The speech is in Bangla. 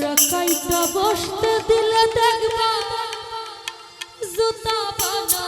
চামড়া কাইটা বসতে দিলে দেখবা। জুতা বানা